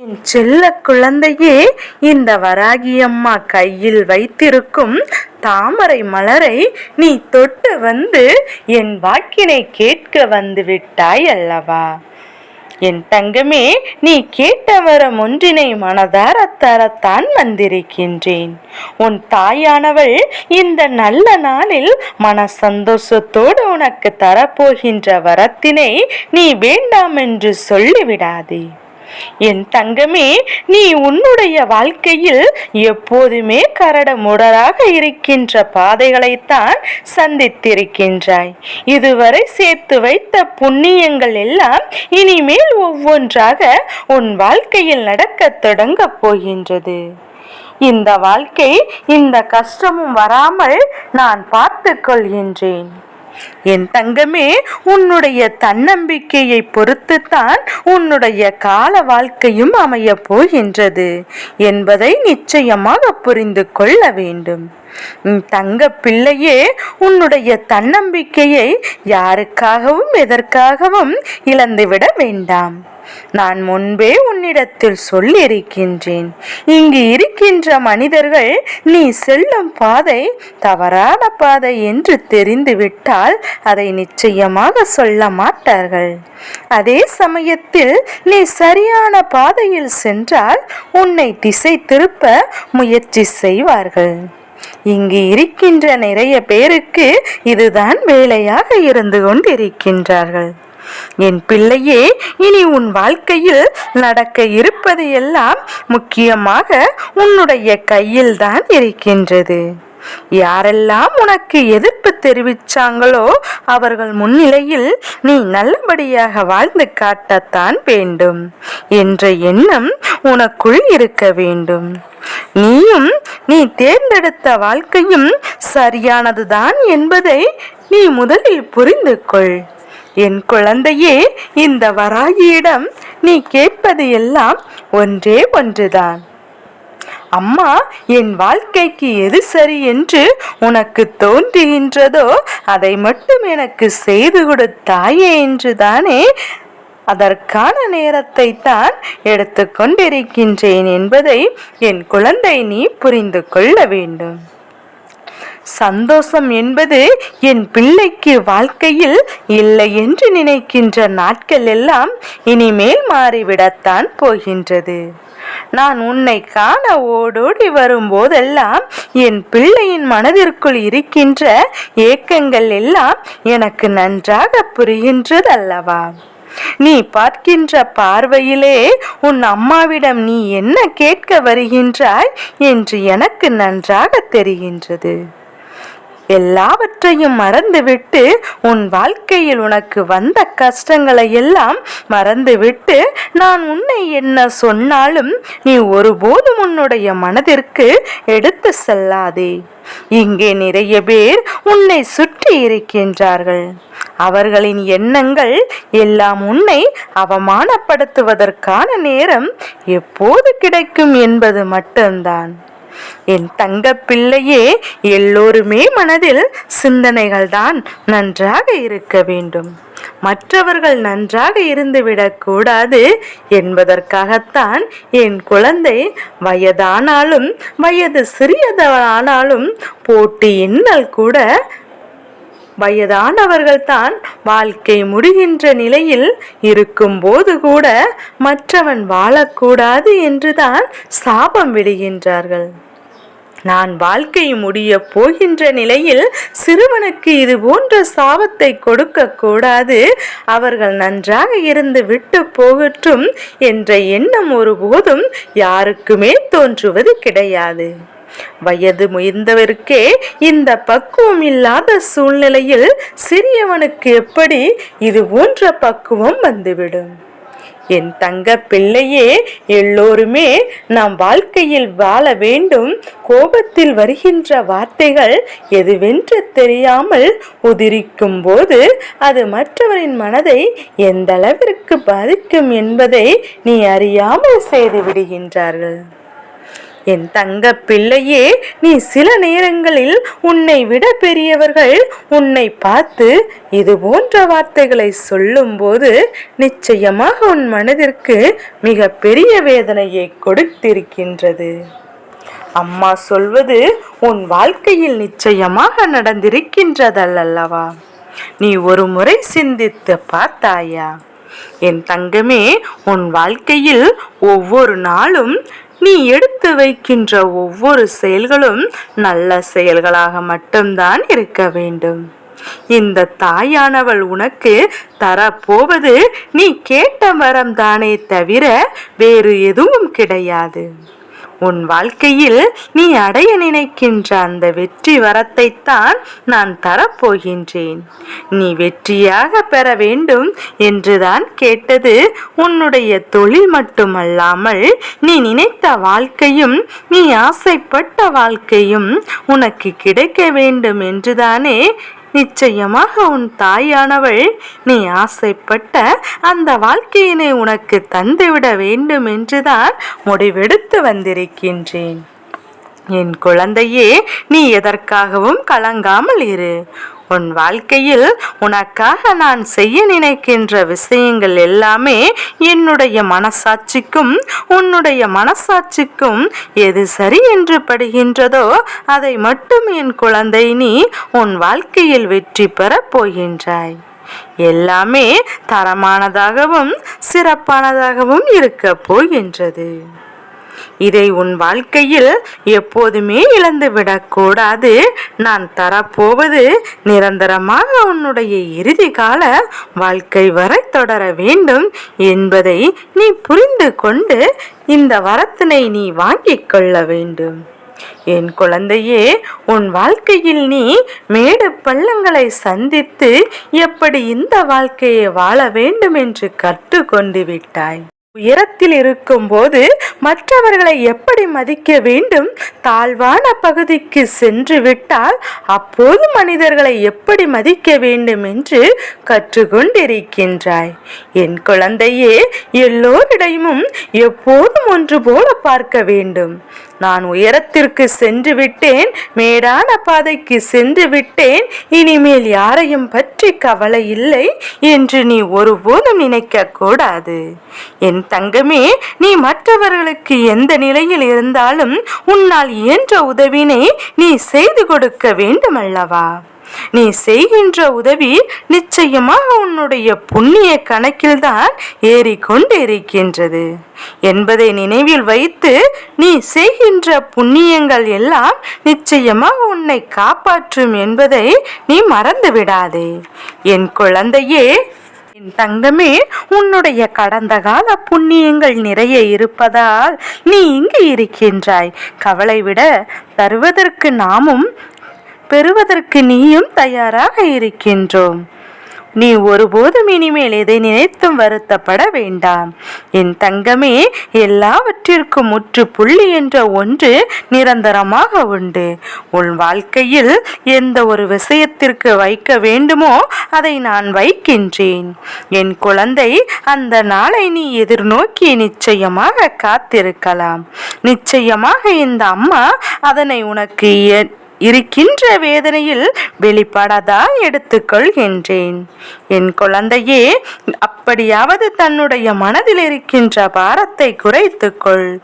என் செல்ல குழந்தையே இந்த வராகியம்மா கையில் வைத்திருக்கும் தாமரை மலரை நீ தொட்டு வந்து என் வாக்கினை கேட்க வந்து விட்டாய் அல்லவா? என் தங்கமே நீ கேட்ட வரம் ஒன்றினை மனதார தரத்தான் வந்திருக்கின்றேன். உன் தாயானவள் இந்த நல்ல நாளில் மன சந்தோஷத்தோடு உனக்கு தரப்போகின்ற வரத்தினை நீ வேண்டாம் என்று சொல்லிவிடாதே. என் தங்கமே நீ உன்னுடைய வாழ்க்கையில் எப்போதுமே கரட முடராக இருக்கின்ற பாதைகளைத்தான் சந்தித்திருக்கின்றாய். இதுவரை சேர்த்து வைத்த புண்ணியங்கள் எல்லாம் இனிமேல் ஒவ்வொன்றாக உன் வாழ்க்கையில் நடக்கத் தொடங்கப் போகின்றது. இந்த வாழ்க்கை இந்த கஷ்டமும் வராமல் நான் பார்த்து கொள்கின்றேன். என் தங்கமே உன்னுடைய தன்னம்பிக்கையை பொறுத்துத்தான் உன்னுடைய கால வாழ்க்கையும் அமையப் போகின்றது என்பதை நிச்சயமாக புரிந்து கொள்ள வேண்டும். தங்க பிள்ளையே உன்னுடைய தன்னம்பிக்கையை யாருக்காகவும் எதற்காகவும் இழந்துவிட வேண்டாம். நான் முன்பே உன்னிடத்தில் சொல்லியிருக்கின்றேன். இங்கு இருக்கின்ற மனிதர்கள் நீ செல்லும் பாதை தவறான பாதை என்று தெரிந்துவிட்டால் அதை நிச்சயமாக சொல்ல மாட்டார்கள். அதே சமயத்தில் நீ சரியான பாதையில் சென்றால் உன்னை திசை திருப்ப முயற்சி செய்வார்கள். இங்கு இருக்கின்ற நிறைய பேருக்கு இதுதான் வேலையாக இருந்து கொண்டிருக்கின்றார்கள். என் பிள்ளையே இனி உன் வாழ்க்கையில் நடக்க இருப்பது எல்லாம் முக்கியமாக உன்னுடைய கையில்தான் இருக்கின்றது. யாரெல்லாம் உனக்கு எதிர்ப்பு தெரிவிச்சாங்களோ அவர்கள் முன்னிலையில் நீ நல்லபடியாக வாழ்ந்து காட்டத்தான் வேண்டும். என்ற எண்ணம் உனக்குள் இருக்க வேண்டும். நீயும் நீ தேர்ந்தெடுத்த வாழ்க்கையும் சரியானதுதான் என்பதை நீ முதலில் புரிந்து கொள் என் குழந்தையே இந்த வராகியிடம் நீ கேட்பது எல்லாம் ஒன்றே ஒன்றுதான். அம்மா என் வாழ்க்கைக்கு எது சரி என்று உனக்கு தோன்றுகின்றதோ அதை மட்டும் எனக்கு செய்து கொடுத்தாயே என்றுதானே அதற்கான நேரத்தை தான் எடுத்துக்கொண்டிருக்கின்றேன் என்பதை என் குழந்தை நீ புரிந்து கொள்ள வேண்டும். சந்தோஷம் என்பது என் பிள்ளைக்கு வாழ்க்கையில் இல்லை என்று நினைக்கின்ற நாட்கள் எல்லாம் இனிமேல் மாறிவிடத்தான் போகின்றது. நான் உன்னை காண ஓடோடி வரும்போதெல்லாம் என் பிள்ளையின் மனதிற்குள் இருக்கின்ற ஏக்கங்கள் எல்லாம் எனக்கு நன்றாக புரிகின்றது அல்லவா நீ பார்க்கின்ற பார்வையிலே உன் அம்மாவிடம் நீ என்ன கேட்க வருகின்றாய் என்று எனக்கு நன்றாக தெரிகின்றது. எல்லாவற்றையும் மறந்துவிட்டு உன் வாழ்க்கையில் உனக்கு வந்த கஷ்டங்களை எல்லாம் மறந்துவிட்டு நான் உன்னை என்ன சொன்னாலும் நீ ஒருபோதும் உன்னுடைய மனதிற்கு எடுத்து செல்லாதே. இங்கே நிறைய பேர் உன்னை சுற்றி இருக்கின்றார்கள். அவர்களின் எண்ணங்கள் எல்லாம் உன்னை அவமானப்படுத்துவதற்கான நேரம் எப்போது கிடைக்கும் என்பது மட்டும்தான். என் தங்க பிள்ளையே எல்லோருமே மனதில் சிந்தனைகள் தான் நன்றாக இருக்க வேண்டும். மற்றவர்கள் நன்றாக இருந்துவிடக் கூடாது என்பதற்காகத்தான் என் குழந்தை வயதானாலும் வயது சிறியதானாலும் போட்டி இன்னல் கூட வயதானவர்கள்தான் வாழ்க்கை முடிகின்ற நிலையில் இருக்கும்போது கூட மற்றவன் வாழக்கூடாது என்றுதான் சாபம் விடுகின்றார்கள். நான் வாழ்க்கை முடிய போகின்ற நிலையில் சிறுவனுக்கு இது போன்ற சாபத்தை கொடுக்க கூடாது. அவர்கள் நன்றாக இருந்து விட்டு போகட்டும் என்ற எண்ணம் ஒருபோதும் யாருக்குமே தோன்றுவது கிடையாது. வயது முயர்ந்தவருக்கே இந்த பக்குவம் இல்லாத சூழ்நிலையில் சிறியவனுக்கு எப்படி இது போன்ற பக்குவம் வந்துவிடும்? என் தங்க பிள்ளையே எல்லோருமே நாம் வாழ்க்கையில் வாழ வேண்டும். கோபத்தில் வருகின்ற வார்த்தைகள் எதுவென்று தெரியாமல் உதிரிக்கும் போது அது மற்றவரின் மனதை எந்த அளவிற்கு பாதிக்கும் என்பதை நீ அறியாமல் செய்து விடுகின்றார்கள். என் தங்க பிள்ளையே நீ சில நேரங்களில் உன்னை விட பெரியவர்கள். உன்னை பார்த்து இது போன்ற வார்த்தைகளை சொல்லும்போது நிச்சயமாக உன் மனதிற்கு மிக பெரிய வேதனையை கொடுத்திருக்கின்றது. அம்மா சொல்வது உன் வாழ்க்கையில் நிச்சயமாக நடந்திருக்கின்றதல்லவா? நீ ஒரு முறை சிந்தித்து பார்த்தாயா? என் தங்கமே உன் வாழ்க்கையில் ஒவ்வொரு நாளும் நீ எடுத்து வைக்கின்ற ஒவ்வொரு செயல்களும் நல்ல செயல்களாக மட்டும்தான் இருக்க வேண்டும். இந்த தாயானவள் உனக்கு தரப்போவது நீ கேட்ட வரம் தானே தவிர வேறு எதுவும் கிடையாது. உன் வாழ்க்கையில் நீ அடைய நினைக்கின்ற அந்த வெற்றி வரத்தைத்தான் நான் தரப்போகின்றேன். நீ வெற்றியாக பெற வேண்டும் என்றுதான் கேட்டது உன்னுடைய தொழில் மட்டுமல்லாமல் நீ நினைத்த வாழ்க்கையும் நீ ஆசைப்பட்ட வாழ்க்கையும் உனக்கு கிடைக்க வேண்டும் என்றுதானே நிச்சயமாக உன் தாயானவள் நீ ஆசைப்பட்ட அந்த வாழ்க்கையினை உனக்கு தந்துவிட வேண்டும் என்றுதான் முடிவெடுத்து வந்திருக்கின்றேன். என் குழந்தையே நீ எதற்காகவும் கலங்காமல் இரு. உன் வாழ்க்கையில் உனக்காக நான் செய்ய நினைக்கின்ற விஷயங்கள் எல்லாமே என்னுடைய மனசாட்சிக்கும் உன்னுடைய மனசாட்சிக்கும் எது சரி என்று படுகின்றதோ அதை மட்டும் என் குழந்தை நீ உன் வாழ்க்கையில் வெற்றி பெறப் போகின்றாய். எல்லாமே தரமானதாகவும் சிறப்பானதாகவும் இருக்க போகின்றது. இதை உன் வாழ்க்கையில் எப்போதுமே இழந்துவிடக்கூடாது. நான் தரப்போவது நிரந்தரமாக உன்னுடைய இறுதி கால வாழ்க்கை வரை தொடர வேண்டும் என்பதை நீ புரிந்து கொண்டு இந்த வரத்தினை நீ வாங்கிக் கொள்ள வேண்டும். என் குழந்தையே உன் வாழ்க்கையில் நீ மேடு பள்ளங்களை சந்தித்து எப்படி இந்த வாழ்க்கையை வாழ வேண்டும் என்று கற்றுக்கொண்டு விட்டாய். உயரத்தில் இருக்கும்போது மற்றவர்களை எப்படி மதிக்க வேண்டும்? தாழ்வான பகுதிக்கு சென்று விட்டால் அப்போது மனிதர்களை எப்படி மதிக்க வேண்டும் என்று கற்றுக்கொண்டிருக்கின்றாய். என் குழந்தையே எல்லோரிடையும் எப்போதும் ஒன்று போல பார்க்க வேண்டும். நான் உயரத்திற்கு சென்று விட்டேன் மேடான பாதைக்கு சென்று விட்டேன் இனிமேல் யாரையும் பற்றி கவலை இல்லை என்று நீ ஒருபோதும் நினைக்க கூடாது. என் தங்கமே நீ மற்றவர்களுக்கு எந்த நிலையில் இருந்தாலும் உன்னால் இயன்ற உதவினை நீ செய்து கொடுக்க வேண்டும் அல்லவா நீ செய்கின்ற உதவி நிச்சயமாக உன்னுடைய புண்ணிய கணக்கில்தான் ஏறிக்கொண்டு இருக்கின்றது என்பதை நினைவில் வைத்து நீ செய்கின்ற புண்ணியங்கள் எல்லாம் நிச்சயமாக உன்னை காப்பாற்றும் என்பதை நீ மறந்து விடாதே என் குழந்தையே என் தங்கமே உன்னுடைய கடந்த கால புண்ணியங்கள் நிறைய இருப்பதால் நீ இங்கு இருக்கின்றாய். கவலை விட தருவதற்கு நாமும் பெறுவதற்கு நீயும் தயாராக இருக்கின்றோம். நீ ஒருபோதும் இனிமேல் எதை நினைத்தும் வருத்தப்பட வேண்டாம். என் தங்கமே எல்லாவற்றிற்கும் முற்று புள்ளி என்ற ஒன்று நிரந்தரமாக உண்டு. உன் வாழ்க்கையில் எந்த ஒரு விஷயத்திற்கு வைக்க வேண்டுமோ அதை நான் வைக்கின்றேன். என் குழந்தை அந்த நாளை நீ எதிர்நோக்கி நிச்சயமாக காத்திருக்கலாம். நிச்சயமாக இந்த அம்மா அதனை உனக்கு இருக்கின்ற வேதனையில் வெளிப்படதான் எடுத்துக்கொள்கின்றேன் என் குழந்தையே அப்படியாவது தன்னுடைய மனதில் இருக்கின்ற பாரத்தை குறைத்துக்கொள்.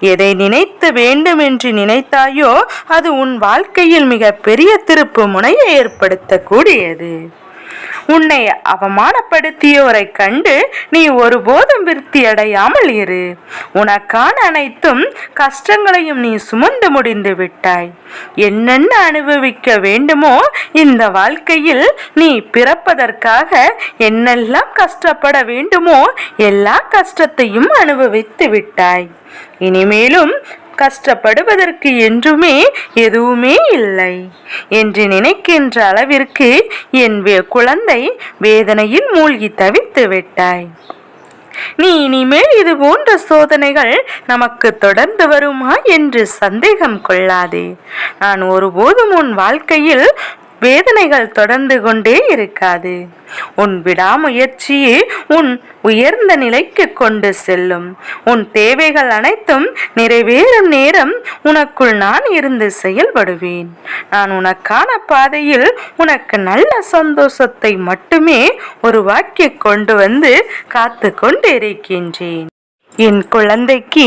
எதை நினைத்து வேண்டும் என்று நினைத்தாயோ அது உன் வாழ்க்கையில் மிக பெரிய திருப்பு முனையை ஏற்படுத்தக்கூடியது. உன்னை அவமானப்படுத்தியோரை கண்டு நீ ஒருபோதும் விருத்தி அடையாமல் இரு. உனக்கான அனைத்தும் கஷ்டங்களையும் நீ சுமந்து முடிந்து விட்டாய். என்னென்ன அனுபவிக்க வேண்டுமோ இந்த வாழ்க்கையில் நீ பிறப்பதற்காக என்னெல்லாம் கஷ்டப்பட வேண்டுமோ எல்லா கஷ்டத்தையும் அனுபவித்து விட்டாய். இனிமேலும் கஷ்டப்படுவதற்கு என்றுமே எதுவுமே இல்லை என்று நினைக்கின்ற அளவிற்கு என் குழந்தை வேதனையில் மூழ்கி தவித்து விட்டாய். நீ இனிமேல் இது போன்ற சோதனைகள் நமக்கு தொடர்ந்து வருமா என்று சந்தேகம் கொள்ளாதே. நான் ஒருபோதும் உன் வாழ்க்கையில் வேதனைகள் தொடர்ந்து கொண்டே இருக்காது. உன் விடாமுயற்சியே உன் உயர்ந்த நிலைக்கு கொண்டு செல்லும். உன் தேவைகள் அனைத்தும் நிறைவேறும் நேரம் உனக்குள் நான் இருந்து செயல்படுவேன். நான் உனக்கான பாதையில் உனக்கு நல்ல சந்தோஷத்தை மட்டுமே உருவாக்கி கொண்டு வந்து காத்து கொண்டிருக்கின்றேன். என் குழந்தைக்கு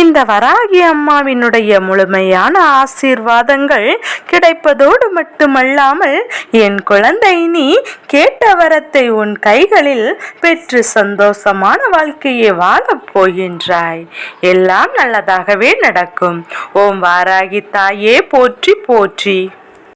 இந்த வராகி அம்மாவினுடைய முழுமையான ஆசீர்வாதங்கள் கிடைப்பதோடு மட்டுமல்லாமல் என் குழந்தை நீ கேட்ட வரத்தை உன் கைகளில் பெற்று சந்தோஷமான வாழ்க்கையை வாழப் போகின்றாய். எல்லாம் நல்லதாகவே நடக்கும். ஓம் வாராகி தாயே போற்றி போற்றி.